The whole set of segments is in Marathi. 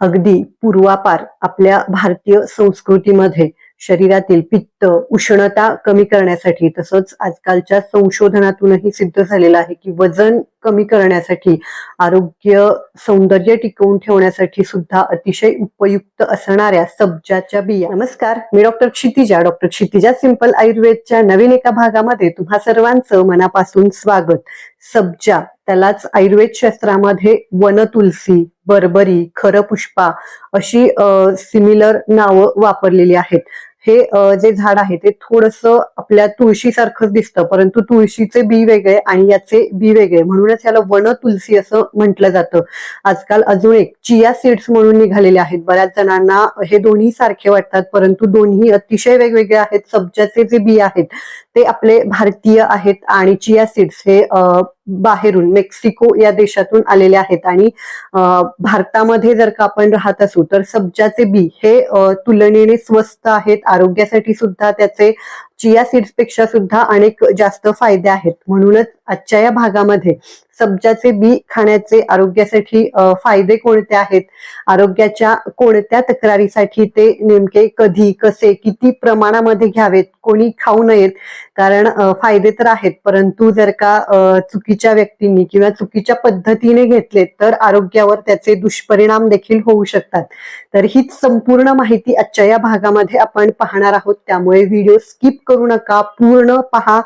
अगदी पूर्वापार आपल्या भारतीय संस्कृतीमध्ये शरीरातील पित्त उष्णता कमी करण्यासाठी तसंच आजकालच्या संशोधनातूनही सिद्ध झालेलं आहे की वजन कमी करण्यासाठी आरोग्य सौंदर्य टिकवून ठेवण्यासाठी सुद्धा अतिशय उपयुक्त असणाऱ्या सब्जाच्या बिया. नमस्कार मी doctor Kshitija. Doctor Kshitija simple आयुर्वेदच्या नवीन एका भागामध्ये तुम्हा सर्वांचं मनापासून स्वागत. सब्जा त्यालाच आयुर्वेद शास्त्रामध्ये वनतुलसी बरबरी खरपुष्पा अशी सिमिलर नावं वापरलेली आहेत. हे जे झाड आहे ते थोडस आपल्या तुळशीसारखंच दिसतं परंतु तुळशीचे बी वेगळे आणि याचे बी वेगळे. म्हणूनच याला वन तुलसी असं म्हटलं जातं. आजकाल अजून एक चिया सीड्स म्हणून निघालेले आहेत. बऱ्याच जणांना हे दोन्ही सारखे वाटतात परंतु दोन्ही अतिशय वेगवेगळे आहेत. सब्जाचे जे बी आहेत ते आपले भारतीय आहेत आणि चिया सीड्स हे अ, बाहेरून मेक्सिको या देशातून आलेले आहेत. आणि भारतामध्ये जर का आपण राहत असू तर सब्जाचे बी हे तुलनेने स्वस्त आहेत. आरोग्यासाठी सुद्धा त्याचे चिया सीड्सपेक्षा सुद्धा अनेक जास्त फायदे आहेत. म्हणूनच आजच्या या भागामध्ये सब्जाचे बी खाण्याचे आरोग्यासाठी फायदे कोणते आहेत? आरोग्याच्या कोणत्या तक्रारीसाठी ते नेमके कधी कसे किती प्रमाणामध्ये घ्यावेत? कोणी खाऊ नयेत? कारण फायदे तर आहेत परंतु जर का चुकीच्या व्यक्तींनी किंवा चुकीच्या पद्धतीने घेतले तर आरोग्यावर त्याचे दुष्परिणाम देखील होऊ शकतात. तर हीच संपूर्ण माहिती आजच्या या भागामध्ये आपण पाहणार आहोत. त्यामुळे व्हिडिओ स्किप करू नका पूर्ण पहा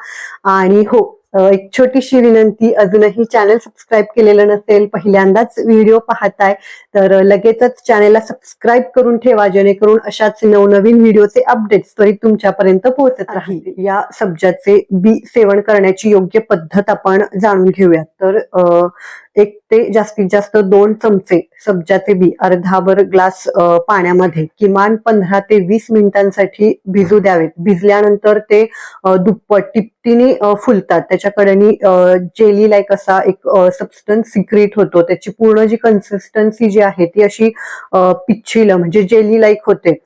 आणि हो एक छोटीशी विनंती अजूनही चॅनल सबस्क्राईब केलेलं नसेल पहिल्यांदाच व्हिडिओ पाहताय तर लगेचच चॅनलला सबस्क्राईब करून ठेवा जेणेकरून अशाच नवनवीन व्हिडिओचे अपडेट्स त्वरित तुमच्यापर्यंत पोहोचत राहतील. या सब्जाचे बी सेवन करण्याची योग्य पद्धत आपण जाणून घेऊयात. तर एक ते जास्तीत जास्त दोन चमचे सब्जाचे बी अर्धावर ग्लास पाण्यामध्ये किमान पंधरा ते वीस मिनिटांसाठी भिजू द्यावेत. भिजल्यानंतर ते दुप्पट टिपटीने फुलतात. त्याच्याकडे जेली लाईक असा एक सबस्टन्स सिक्रेट होतो. त्याची पूर्ण जी कन्सिस्टन्सी जी आहे ती अशी पिच्छिल म्हणजे जेली लाईक होते.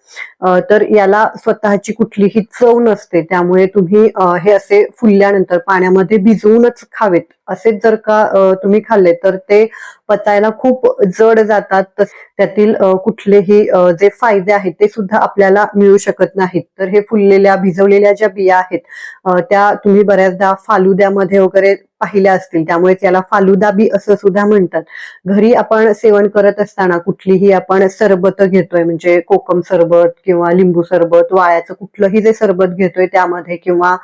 तर याला स्वतःची कुठलीही चव नसते. त्यामुळे तुम्ही हे असे फुलल्यानंतर पाण्यामध्ये भिजवूनच खावेत. असेच जर का तुम्ही खाल्ले तर ते पचायला खूप जड जातात. तस- त्यातील कुठलेही जे फायदे आहेत ते सुद्धा आपल्याला मिळू शकत नाहीत. तर हे फुललेल्या भिजवलेल्या ज्या बिया आहेत त्या तुम्ही बऱ्याचदा फालुद्यामध्ये वगैरे पाहिल्या असतील. त्यामुळे त्याला फालुदाबी असं सुद्धा म्हणतात. घरी आपण सेवन करत असताना कुठलीही आपण सरबत घेतोय म्हणजे कोकम सरबत किंवा लिंबू सरबत वाळ्याचं कुठलंही जे सरबत घेतोय त्यामध्ये किंवा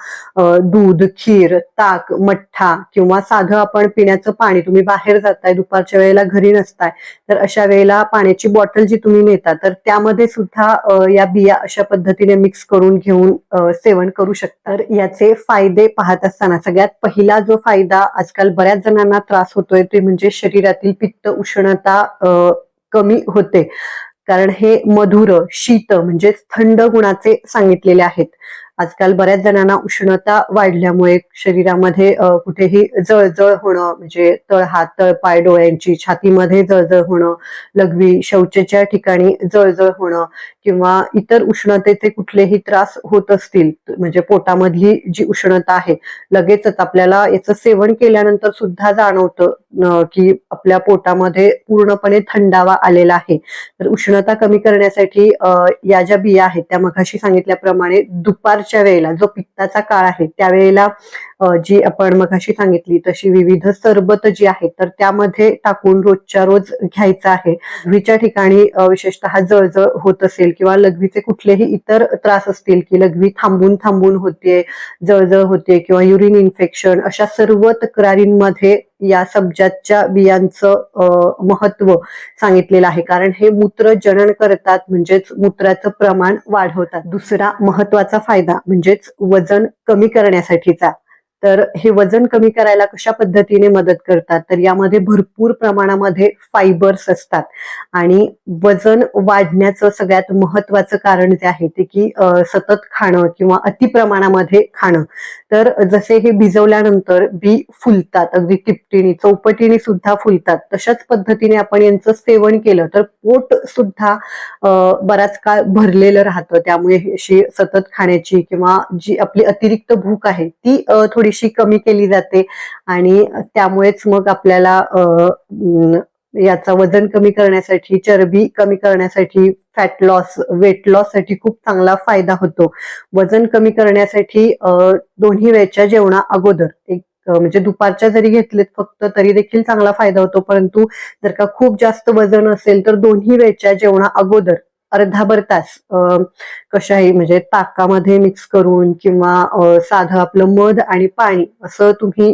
दूध खीर ताक मठ्ठा किंवा साधं आपण पिण्याचं पाणी तुम्ही बाहेर जाताय दुपारच्या वेळेला घरी नसताय तर अशा वेळेला पाण्याची बॉटल जी तुम्ही नेता तर त्यामध्ये सुद्धा या बिया अशा पद्धतीने मिक्स करून घेऊन सेवन करू शकता. तर याचे फायदे पाहत असताना सगळ्यात पहिला जो फायदा आजकाल बऱ्याच जणांना त्रास होतोय ते म्हणजे शरीरातील पित्त उष्णता कमी होते. कारण हे मधुर शीत म्हणजेच थंड गुणाचे सांगितलेले आहेत. आजकाल बऱ्याच जणांना उष्णता वाढल्यामुळे शरीरामध्ये कुठेही जळजळ होणं म्हणजे तळहात तळपाय डोळ्यांची छातीमध्ये जळजळ होणं लघवी शौचेच्या ठिकाणी जळजळ होणं किंवा इतर उष्णतेचे कुठलेही त्रास होत असतील म्हणजे पोटामधली जी उष्णता आहे लगेचच आपल्याला याचं सेवन केल्यानंतर सुद्धा जाणवतं की आपल्या पोटामध्ये पूर्णपणे थंडावा आलेला आहे. तर उष्णता कमी करण्यासाठी या ज्या बिया आहेत त्या मघाशी सांगितल्याप्रमाणे दुपार दुपारच्या वेळेला जो पित्ताचा काळ आहे त्यावेळेला जी आपण मघाशी सांगितली तशी विविध सरबत जी आहेत तर त्यामध्ये टाकून रोजच्या रोज घ्यायचं आहे. लघवीच्या ठिकाणी विशेषतः जळजळ होत असेल किंवा लघवीचे कुठलेही इतर त्रास असतील की लघवी थांबून थांबून होते जळजळ होते किंवा युरिन इन्फेक्शन अशा सर्व तक्रारींमध्ये या सब्जाच्या बियांचं महत्त्व सांगितलेलं आहे. कारण हे मूत्र जनन करतात म्हणजेच मूत्राचं प्रमाण वाढवतात. दुसरा महत्त्वाचा फायदा म्हणजेच वजन कमी करण्यासाठीचा. तर हे वजन कमी करायला कशा पद्धतीने मदत करतात? तर यामध्ये भरपूर प्रमाणामध्ये फायबर्स असतात. आणि वजन वाढण्याचं सगळ्यात महत्वाचं कारण जे आहे ते की सतत खाणं किंवा अति प्रमाणामध्ये खाणं. तर जसे हे भिजवल्यानंतर बी फुलतात अगदी तिपटीने चौपटीने सुद्धा फुलतात. तशाच पद्धतीने आपण यांचं सेवन केलं तर पोट सुद्धा बराच काळ भरलेलं राहतं. त्यामुळे अशी सतत खाण्याची किंवा जी आपली अतिरिक्त भूक आहे ती थोडीशी कमी केली जाते. आणि त्यामुळेच मग आपल्याला याचा वजन कमी करण्यासाठी चरबी कमी करण्यासाठी फॅट लॉस वेट लॉससाठी खूप चांगला फायदा होतो. वजन कमी करण्यासाठी दोन्ही वेळच्या जेवणा अगोदर. एक म्हणजे दुपारच्या जरी घेतलेत फक्त तरी देखील चांगला फायदा होतो. परंतु जर का खूप जास्त वजन असेल तर दोन्ही वेळच्या जेवणा अगोदर. अर्धाभर तास अ, कशाही म्हणजे ताकामध्ये मिक्स करून किंवा साधं आपलं मध आणि पाणी असं तुम्ही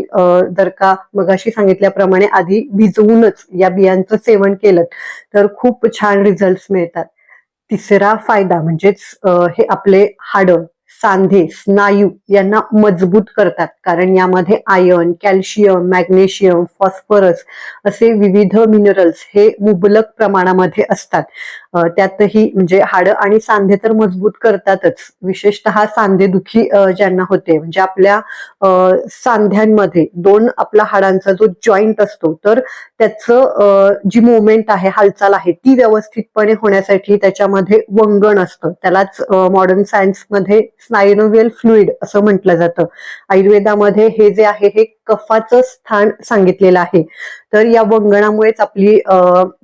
जर का मगाशी सांगितल्याप्रमाणे आधी भिजवूनच या बियांचं सेवन केलं तर खूप छान रिझल्ट मिळतात. तिसरा फायदा म्हणजेच हे आपले हाडं सांधे स्नायू यांना मजबूत करतात. कारण यामध्ये आयर्न कॅल्शियम मॅग्नेशियम फॉस्फरस असे विविध मिनरल्स हे मुबलक प्रमाणामध्ये असतात. त्यातही म्हणजे हाडं आणि सांधे तर मजबूत करतातच. विशेषतः सांधेदुखी दुखी ज्यांना होते. म्हणजे आपल्या सांध्यांमध्ये दोन आपला हाडांचा जो जॉईंट असतो तर त्याचं जी मुवमेंट आहे हालचाल आहे ती व्यवस्थितपणे होण्यासाठी त्याच्यामध्ये वंगण असतं. त्यालाच मॉडर्न सायन्समध्ये स्नायनोवियल फ्लुइड असं म्हटलं जातं. आयुर्वेदामध्ये हे जे आहे हे कफाचं स्थान सांगितलेलं आहे. तर या वंगणामुळेच आपली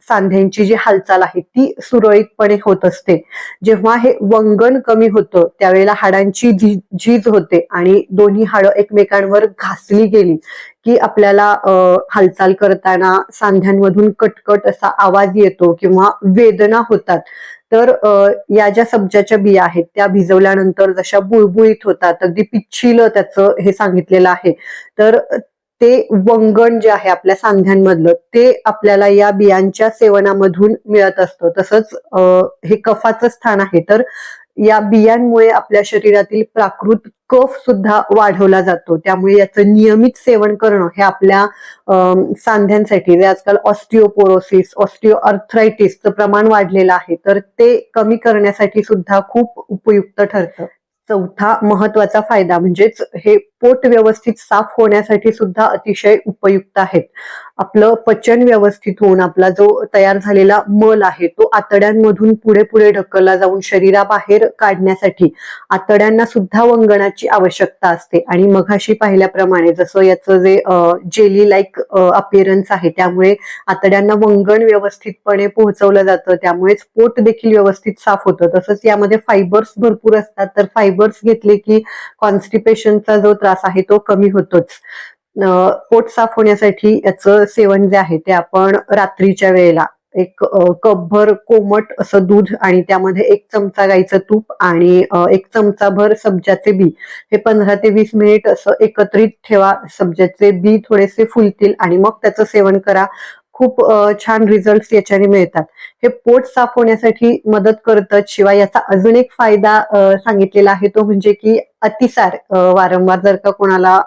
सांध्यांची जी हालचाल आहे ती सुरळीतपणे होत असते. जेव्हा हे वंगण कमी होतं त्यावेळेला हाडांची झी- झीज होते आणि दोन्ही हाडं एकमेकांवर घासली गेली की आपल्याला हालचाल करताना सांध्यांमधून कटकट असा आवाज येतो किंवा वेदना होतात. तर या ज्या सब्जाच्या बिया आहेत त्या भिजवल्यानंतर जशा बुळबुळीत होतात अगदी पिच्छिलं त्याचं हे सांगितलेलं आहे. तर ते वंगण जे आहे आपल्या सांध्यांमधलं ते आपल्याला या बियांच्या सेवनामधून मिळत असतं. तसंच अ, हे कफाचं स्थान आहे. तर या बियांमुळे आपल्या शरीरातील प्राकृत कफ सुद्धा वाढवला जातो. त्यामुळे याचं नियमित सेवन करणं हे आपल्या सांध्यांसाठी. म्हणजे आजकाल ऑस्टिओपोरोसिस ऑस्टिओ अर्थरायटिसचं प्रमाण वाढलेलं आहे. तर ते कमी करण्यासाठी सुद्धा खूप उपयुक्त ठरतं. चौथा महत्त्वाचा फायदा म्हणजेच हे पोट व्यवस्थित साफ होण्यासाठी सुद्धा अतिशय उपयुक्त आहेत. आपलं पचन व्यवस्थित होऊन आपला जो तयार झालेला मल आहे तो आतड्यांमधून पुढे पुढे ढकलला जाऊन शरीराबाहेर काढण्यासाठी आतड्यांना सुद्धा वंगणाची आवश्यकता असते. आणि मघाशी पाहिल्याप्रमाणे जसं याचं जे जेली लाईक अपिअरन्स आहे त्यामुळे आतड्यांना वंगण व्यवस्थितपणे पोहोचवलं जातं. त्यामुळेच पोट देखील व्यवस्थित साफ होतं. तसंच यामध्ये फायबर्स भरपूर असतात. तर फायबर्स घेतले की कॉन्स्टिपेशनचा जो त्रास आहे तो कमी होतोच. पोट साफ होण्यासाठी याचं सेवन जे आहे ते आपण रात्रीच्या वेळेला एक कपभर कोमट असं दूध आणि त्यामध्ये एक चमचा गाईचं तूप आणि एक चमचाभर सब्जाचे बी. हे पंधरा ते वीस मिनिट असं एकत्रित ठेवा. सब्जाचे बी थोडेसे फुलतील आणि मग त्याचं सेवन करा. खूप छान रिझल्ट याच्याने मिळतात. हे पोट साफ होण्यासाठी मदत करतं शिवाय याचा अजून एक फायदा सांगितलेला आहे तो म्हणजे की अतिसार वारंवार जर का कोणाला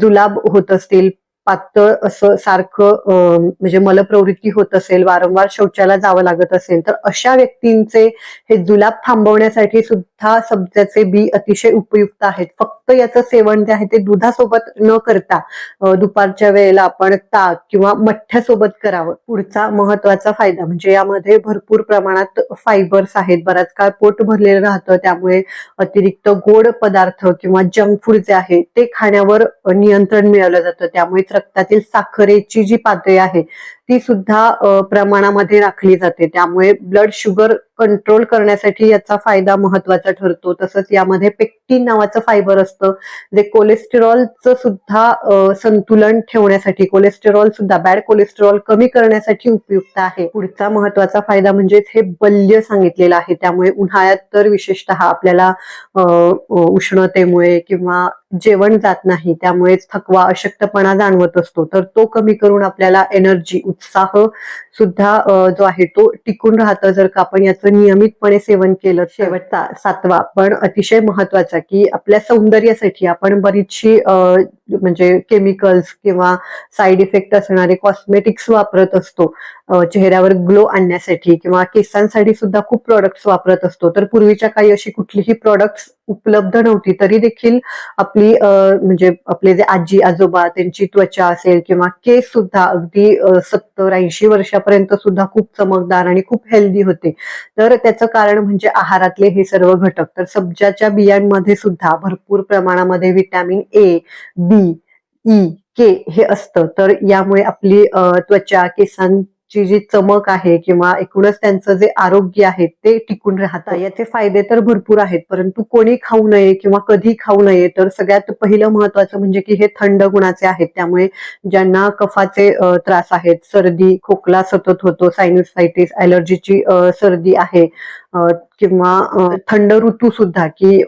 जुलाब होत असतील पातळ असं सारखं म्हणजे मलप्रवृत्ती होत असेल वारंवार शौचाला जावं लागत असेल तर अशा व्यक्तींचे हे जुलाब थांबवण्यासाठी सुद्धा सब्जाचे बी अतिशय उपयुक्त आहेत. फक्त याचं सेवन जे आहे ते दुधासोबत न करता दुपारच्या वेळेला आपण ताक किंवा मठ्ठ्यासोबत करावं. पुढचा महत्त्वाचा फायदा म्हणजे यामध्ये भरपूर प्रमाणात फायबर्स आहेत. बराच काळ पोट भरलेलं राहतं त्यामुळे अतिरिक्त गोड पदार्थ किंवा जंक फूड जे आहे ते खाण्यावर नियंत्रण मिळवलं जातं. त्यामुळेच रक्तातील साखरेची जी पातळी आहे ती सुद्धा प्रमाणामध्ये राखली जाते. त्यामुळे ब्लड शुगर कंट्रोल करण्यासाठी याचा फायदा महत्त्वाचा ठरतो. तसंच यामध्ये पेक्टिन नावाचं फायबर असतं. जे कोलेस्टेरॉलचं सुद्धा संतुलन ठेवण्यासाठी कोलेस्टेरॉल सुद्धा बॅड कोलेस्टेरॉल कमी करण्यासाठी उपयुक्त आहे. पुढचा महत्त्वाचा फायदा म्हणजे हे बल्य सांगितलेलं आहे. त्यामुळे उन्हाळ्यात तर विशेषतः आपल्याला उष्णतेमुळे किंवा जेवण जात नाही त्यामुळेच थकवा अशक्तपणा जाणवत असतो. तर तो कमी करून आपल्याला एनर्जी उत्साह सुद्धा जो आहे तो टिकून राहतं. जर का आपण याचं नियमितपणे सेवन केलं शेवटचा. सातवा पण अतिशय महत्त्वाचा की आपल्या सौंदर्यासाठी आपण बरीचशी म्हणजे केमिकल्स किंवा साईड इफेक्ट असणारे कॉस्मेटिक्स वापरत असतो. चेहऱ्यावर ग्लो आणण्यासाठी किंवा केसांसाठी सुद्धा खूप प्रोडक्ट्स वापरत असतो. तर पूर्वीच्या काही अशी कुठलीही प्रोडक्ट्स उपलब्ध नव्हती. तरी देखील आपली म्हणजे आपले जे आजी आजोबा त्यांची त्वचा असेल किंवा केस सुद्धा अगदी सत्तर ऐंशी वर्षापर्यंत सुद्धा खूप चमकदार आणि खूप हेल्दी होते. तर त्याचं कारण म्हणजे आहारातले हे सर्व घटक. तर सब्जाच्या बियांमध्ये सुद्धा भरपूर प्रमाणामध्ये विटॅमिन ए बी ई के हे असतं. तर यामुळे आपली त्वचा केसां ची जी चमक आहे किंवा एकूणच त्यांचं जे आरोग्य आहे ते टिकून राहतं याचे फायदे तर भरपूर आहेत परंतु कोणी खाऊ नये किंवा कधी खाऊ नये तर सगळ्यात पहिलं महत्वाचं म्हणजे की हे थंड गुणाचे आहेत. त्यामुळे ज्यांना कफाचे त्रास आहेत सर्दी खोकला सतत होतो सायनुसायटिस अलर्जीची सर्दी आहे किंवा थंड ऋतू सुद्धा की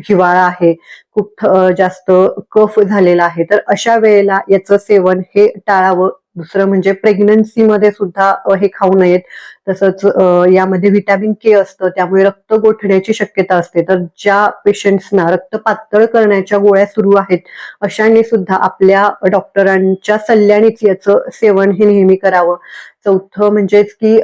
हिवाळा आहे खूप जास्त कफ झालेला आहे तर अशा वेळेला याचं सेवन हे टाळावं दुसरं म्हणजे प्रेग्नन्सीमध्ये सुद्धा हे खाऊ नयेत. तसंच यामध्ये व्हिटॅमिन के असतं त्यामुळे रक्त गोठण्याची शक्यता असते. तर ज्या पेशंट्सना रक्त पातळ करण्याच्या गोळ्या सुरू आहेत अशांनी सुद्धा आपल्या डॉक्टरांच्या सल्ल्यानेच याचं सेवन हे नेहमी करावं. चौथं म्हणजेच की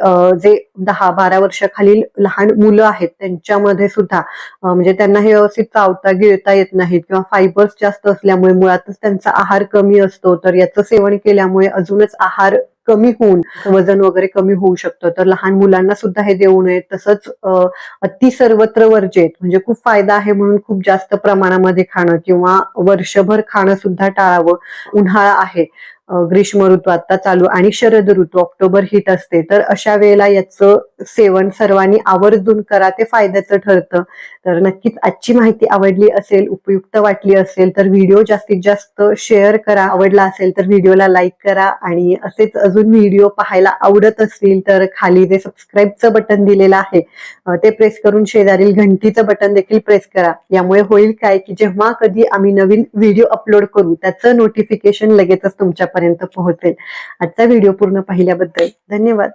जे दहा बारा वर्षाखालील लहान मुलं आहेत त्यांच्यामध्ये सुद्धा म्हणजे त्यांना हे व्यवस्थित चावता गिळता येत नाहीत किंवा फायबर्स जास्त असल्यामुळे मुळातच त्यांचा आहार कमी असतो. तर याचं सेवन केल्यामुळे अजूनच आहार कमी होऊन वजन वगैरे कमी होऊ शकतं. तर लहान मुलांना सुद्धा हे देऊ नये. तसंच अति सर्वत्र वर्जित म्हणजे खूप फायदा आहे म्हणून खूप जास्त प्रमाणामध्ये खाणं किंवा वर्षभर खाणं सुद्धा टाळावं उन्हाळा आहे. ग्रीष्म ऋतू आता चालू आणि शरद ऋतू ऑक्टोबर हिट असते. तर अशा वेळेला याचं सेवन सर्वांनी आवर्जून करा ते फायद्याचं ठरतं. तर नक्कीच आजची माहिती आवडली असेल उपयुक्त वाटली असेल तर व्हिडिओ जास्तीत जास्त शेअर करा. आवडला असेल तर व्हिडिओला लाईक करा आणि असेच अजून व्हिडिओ पाहायला आवडत असतील तर खाली जे सबस्क्राईबचं बटन दिलेलं आहे ते प्रेस करून शेजारील घंटीचं बटन देखील प्रेस करा. यामुळे होईल काय की जेव्हा कधी आम्ही नवीन व्हिडिओ अपलोड करू त्याचं नोटिफिकेशन लगेचच तुमच्यापर्यंत पोहोचेल. आजचा व्हिडिओ पूर्ण पाहिल्याबद्दल धन्यवाद.